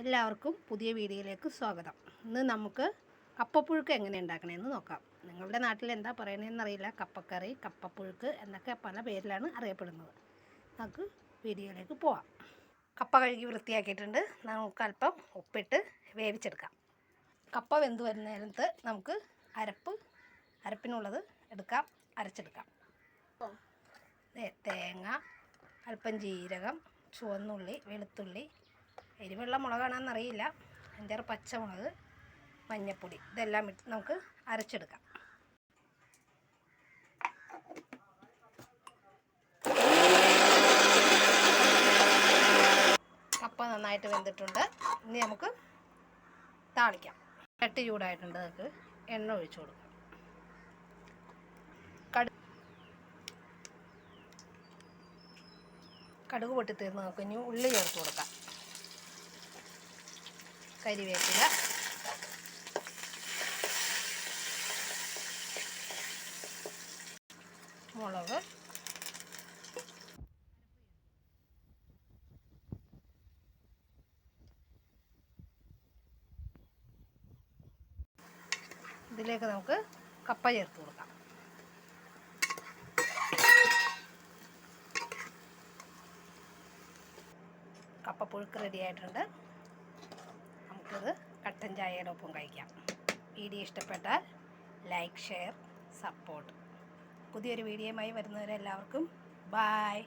എല്ലാവർക്കും പുതിയ വീഡിയോയിലേക്ക് സ്വാഗതം. ഇന്ന് നമുക്ക് കപ്പപ്പുഴുക്ക് എങ്ങനെ ഉണ്ടാക്കണമെന്ന് നോക്കാം. നിങ്ങളുടെ നാട്ടിൽ എന്താ പറയണതെന്നറിയില്ല കപ്പക്കറി കപ്പപ്പുഴുക്ക് എന്നൊക്കെ പല പേരിലാണ് അറിയപ്പെടുന്നത്. നമുക്ക് വീഡിയോയിലേക്ക് പോവാം. കപ്പ കഴുകി വൃത്തിയാക്കിയിട്ടുണ്ട്. നമുക്ക് അല്പം ഉപ്പിട്ട് വേവിച്ചെടുക്കാം. കപ്പ വെന്ത് വരുന്ന നേരത്ത് നമുക്ക് അരപ്പ് അരപ്പിനുള്ളത് എടുക്കാം അരച്ചെടുക്കാം. തേങ്ങ അല്പം ജീരകം ചുവന്നുള്ളി വെളുത്തുള്ളി എരിവുള്ള മുളകാണെന്നറിയില്ല. അഞ്ചാറ് പച്ചമുളക് മഞ്ഞപ്പൊടി ഇതെല്ലാം ഇട്ട് നമുക്ക് അരച്ചെടുക്കാം. കപ്പ നന്നായിട്ട് വെന്തിട്ടുണ്ട്. ഇനി നമുക്ക് താളിക്കാം. ചട്ടി ചൂടായിട്ടുണ്ട്. നമുക്ക് എണ്ണ ഒഴിച്ചു കൊടുക്കാം. കടു കടുക് പൊട്ടി തീർന്ന് നമുക്ക് ഇനി ഉള്ളി ചേർത്ത് കൊടുക്കാം. കരിവേപ്പില. മുളക്. ഇതിലേക്ക് നമുക്ക് കപ്പ ചേർത്ത് കൊടുക്കാം. കപ്പപ്പുഴുക്ക് റെഡി ആയിട്ടുണ്ട്. നമുക്കിത് കട്ടൻ ചായയുടെ ഒപ്പം കഴിക്കാം. വീഡിയോ ഇഷ്ടപ്പെട്ടാൽ ലൈക്ക് ഷെയർ സപ്പോർട്ട്. പുതിയൊരു വീഡിയോയുമായി വരുന്നവരെല്ലാവർക്കും ബായ്.